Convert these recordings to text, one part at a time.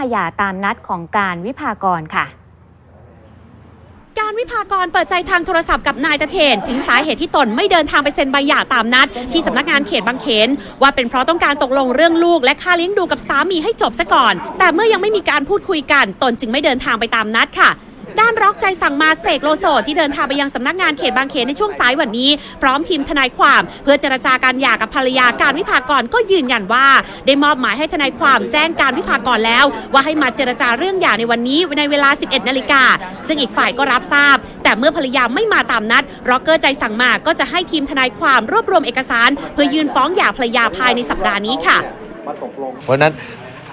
หย่าตามนัดของการวิภากรค่ะการวิพากรเปิดใจทางโทรศัพท์กับนายตะเทน ถึงสาเหตุที่ตนไม่เดินทางไปเซ็นใบหย่าตามนัด ที่สำนักงานเขตบางเขน ว่าเป็นเพราะต้องการตกลงเรื่องลูก และค่าเลี้ยงดูกับสามีให้จบซะก่อน แต่เมื่อยังไม่มีการพูดคุยกัน ตนจึงไม่เดินทางไปตามนัดค่ะ ด้านร็อกใจสั่งมาเสกโลโซที่เดินทางไปยังสำนักงานเขตบางเขนในช่วงสายวันนี้ พร้อมทีมทนายความ เพื่อเจรจาการหย่ากับภรรยาการวิพากรก็ยืนยันว่า ได้มอบหมายให้ทนายความแจ้งการวิพากรแล้ว ว่าให้มาเจรจาเรื่องหย่าในวันนี้ในเวลา 11 นาฬิกาซึ่งอีกฝ่ายก็รับทราบ แต่เมื่อภรรยาไม่มาตามนัดร็อกเกอร์ใจสั่งมาก็จะให้ทีมทนายความรวบรวมเอกสาร เพื่อยื่นฟ้องหย่าภรรยาภายในสัปดาห์นี้ค่ะเพราะฉะนั้น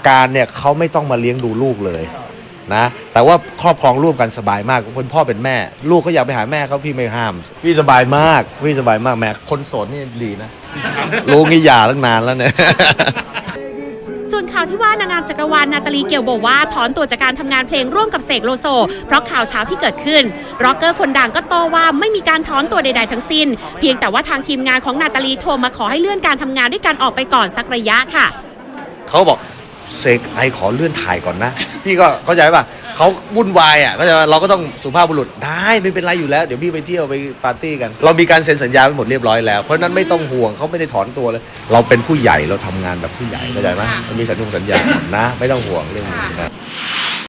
การเนี่ยเขาไม่ต้องมาเลี้ยงดูลูกเลย นะ แต่ว่าครอบครองร่วมกันสบายมากเป็นพ่อเป็นแม่ ลูกเขาอยากไปหาแม่เขาพี่ไม่ห้าม พี่สบายมาก พี่สบายมากแม่คนโสดนี่ดีนะ รู้งี้หย่าตั้งนานแล้วเนี่ย ส่วนข่าวที่ว่านางงามจักรวาลนาตาลีเกียวบอกว่าถอนตัวจากการทำงานเพลงร่วมกับเสกโลโซ เพราะข่าวเช้าที่เกิดขึ้นร็อกเกอร์คนดังก็โต้ว่าไม่มีการถอนตัวใด ๆ ทั้งสิ้น เพียงแต่ว่าทางทีมงานของนาตาลีโทรมาขอให้เลื่อนการทำงานด้วยการออกไปก่อนสักระยะค่ะ เขาบอก เสกไอขอเลื่อนถ่ายก่อนนะ พี่ก็เข้าใจป่ะเขาวุ่นวายอะก็จะเราก็ต้องสุภาพบุรุษได้ไม่เป็นไรอยู่แล้ว เดี๋ยวพี่ไปเที่ยวไปปาร์ตี้กัน เรามีการเซ็นสัญญาไปหมดเรียบร้อยแล้วเพราะฉะนั้นไม่ต้องห่วงเขาไม่ได้ถอนตัวเลย เราเป็นผู้ใหญ่เราทำงานแบบผู้ใหญ่เข้าใจไหมมันมีสัญญาสัญญานะ ไม่ต้องห่วงเรื่องนี้นะ